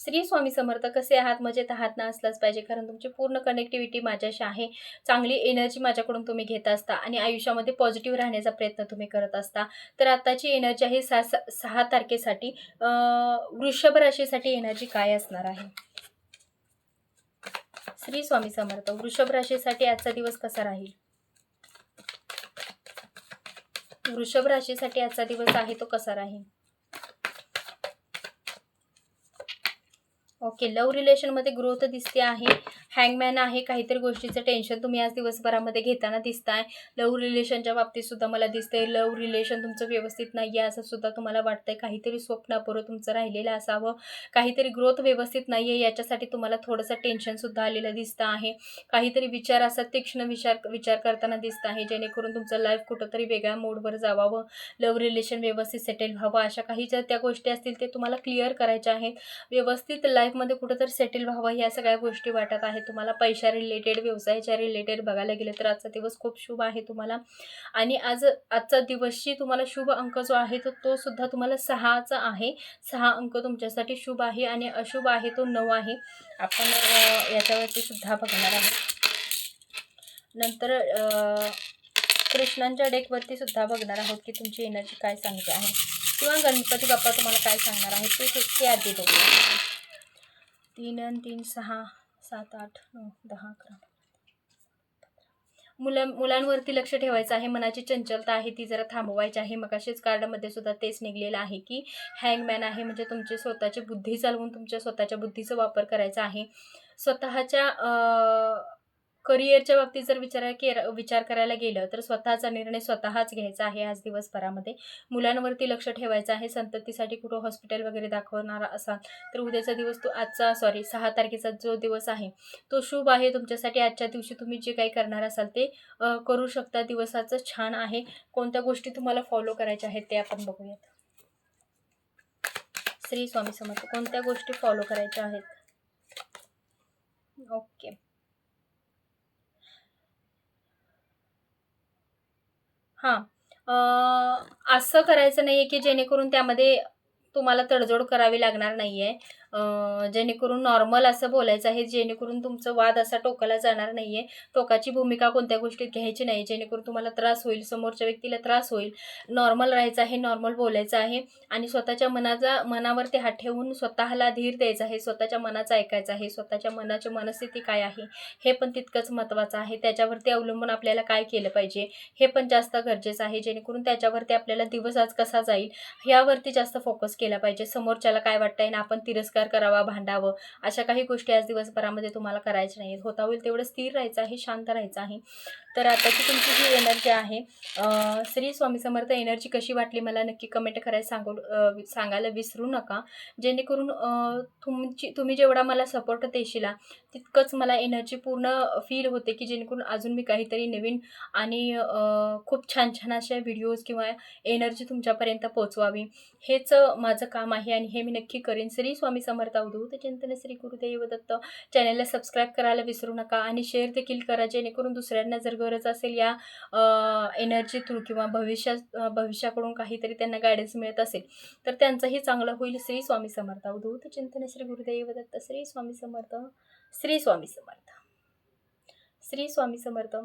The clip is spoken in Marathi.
श्री स्वामी समर्थ कसे आहात? मजेत आहात ना? असलाच पाहिजे. कारण तुमची पूर्ण कनेक्टिव्हिटी माझ्याशी आहे. चांगली एनर्जी माझ्याकडून तुम्ही घेत असता आणि आयुष्यामध्ये पॉझिटिव्ह राहण्याचा प्रयत्न तुम्ही करत असता. तर आत्ताची एनर्जी आहे सा सहा तारखेसाठी. वृषभ राशीसाठी एनर्जी काय असणार आहे? श्री स्वामी समर्थ वृषभ राशीसाठी आजचा दिवस कसा राहील? वृषभ राशीसाठी आजचा दिवस आहे तो कसा राहील? ओके लव रिलेशनमध्ये ग्रोथ दिसते आहे हँगमॅन आहे काहीतरी गोष्टीचं टेन्शन तुम्ही आज दिवसभरामध्ये घेताना दिसताय. लव रिलेशनच्या बाबतीत सुद्धा मला दिसतंय लव रिलेशन तुमचं व्यवस्थित नाही आहे असं सुद्धा तुम्हाला वाटतंय. काहीतरी स्वप्नापूर्व तुमचं राहिलेलं असावं काहीतरी ग्रोथ व्यवस्थित नाही आहे याच्यासाठी तुम्हाला थोडंसं टेन्शनसुद्धा आलेलं दिसतं आहे. काहीतरी विचार असा तीक्ष्ण विचार विचार करताना दिसत आहे जेणेकरून तुमचं लाईफ कुठंतरी वेगळ्या मोडवर जावावं. लव रिलेशन व्यवस्थित सेटल व्हावं अशा काही ज्या त्या गोष्टी असतील ते तुम्हाला क्लिअर करायच्या आहेत. व्यवस्थित लाईफ लाईफमध्ये कुठंतरी सेटल व्हावं ह्या सगळ्या गोष्टी वाटत आहेत तुम्हाला. पैशा रिलेटेड व्यवसायाच्या रिलेटेड बघायला गेलं तर आजचा दिवस खूप शुभ आहे तुम्हाला. आणि आज आजचा दिवसची तुम्हाला शुभ अंक जो आहे तो तो सुद्धा तुम्हाला सहाचा आहे. सहा अंक तुमच्यासाठी शुभ आहे आणि अशुभ आहे तो नऊ आहे. आपण याच्यावरती सुद्धा बघणार आहोत. नंतर कृष्णांच्या डेकवरती सुद्धा बघणार आहोत की तुमची एनर्जी काय सांगते आहे. किंवा गणपती बाप्पा तुम्हाला काय सांगणार आहे ते ते आधी बघूया. तीन आणि तीन सहा सात आठ नऊ दहा अकरा. मुलं मुलांवरती लक्ष ठेवायचं आहे. मनाची चंचलता आहे. ती जरा थांबवायची आहे. मग असेच कार्डमध्ये सुद्धा तेच निघलेलं आहे की हँगमॅन आहे म्हणजे तुमची स्वतःची बुद्धी चालवून तुमच्या स्वतःच्या बुद्धीचा वापर करायचा आहे. स्वतःच्या करिअरच्या बाबतीत जर विचार के विचार करायला गेलं तर स्वतःचा निर्णय स्वतःच घ्यायचा आहे आज दिवसभरामध्ये. मुलांवरती लक्ष ठेवायचं आहे. संततीसाठी कुठं हॉस्पिटल वगैरे दाखवणारा असाल तर उद्याचा दिवस तो आजचा सॉरी सहा तारखेचा जो दिवस आहे तो शुभ आहे. तुमच्यासाठी आजच्या दिवशी तुम्ही जे काही करणार असाल ते करू शकता. दिवसाचं छान आहे. कोणत्या गोष्टी तुम्हाला फॉलो करायच्या आहेत ते आपण बघूयात. श्री स्वामी समर्थ कोणत्या गोष्टी फॉलो करायच्या आहेत? ओके हां. अ, असं करायचं नाही आहे की जेणेकरून त्यामध्ये तुम्हाला तडजोड करावी लागणार नाही आहे जेणेकरून नॉर्मल असं बोलायचं आहे जेणेकरून तुमचं वाद असा टोकाला जाणार नाही आहे टोकाची भूमिका कोणत्या गोष्टीत घ्यायची नाही जेणेकरून तुम्हाला त्रास होईल समोरच्या व्यक्तीला त्रास होईल. नॉर्मल राहायचं आहे नॉर्मल बोलायचं आहे आणि स्वतःच्या मनाचा मनावरती हात ठेवून स्वतःला धीर द्यायचा आहे स्वतःच्या मनाचं ऐकायचं आहे स्वतःच्या मनाची मनस्थिती काय आहे हे पण तितकंच महत्त्वाचं आहे. त्याच्यावरती अवलंबून आपल्याला काय केलं पाहिजे हे पण जास्त गरजेचं आहे जेणेकरून त्याच्यावरती आपल्याला दिवस आज कसा जाईल ह्यावरती जास्त फोकस केला पाहिजे. समोरच्याला काय वाटतंय ना आपण तिरस्कार करावा भांडावं अशा काही गोष्टी आज दिवसभरामध्ये तुम्हाला करायच्या नाहीत होता होईल तेवढं स्थिर राहायचं आहे शांत राहायचं आहे. तर आताची तुमची जी एनर्जी आहे श्री स्वामी समर्थ एनर्जी कशी वाटली मला नक्की कमेंट करायला सांगू सांगायला विसरू नका. जेणेकरून तुमची तुम्ही जेवढा मला सपोर्ट देशीला तितकंच मला एनर्जी पूर्ण फील होते की जेणेकरून अजून मी काहीतरी नवीन आणि खूप छान छान अशा व्हिडिओज किंवा एनर्जी तुमच्यापर्यंत पोचवावी हेच माझं काम आहे आणि हे मी नक्की करेन. श्री स्वामी समर्थ अवधूत चिंतन श्री गुरुदेव दत्त. चॅनलला सबस्क्राईब करायला विसरू नका आणि शेअर देखील करा जेणेकरून दुसऱ्यांना जर गरज असेल या एनर्जी थ्रू किंवा भविष्या भविष्याकडून काहीतरी त्यांना गायडन्स मिळत असेल तर त्यांचंही चांगलं होईल. श्री स्वामी समर्थ अवधूत चिंतन श्री गुरुदेव दत्त. श्री स्वामी समर्थ. श्री स्वामी समर्थ. श्री स्वामी समर्थ.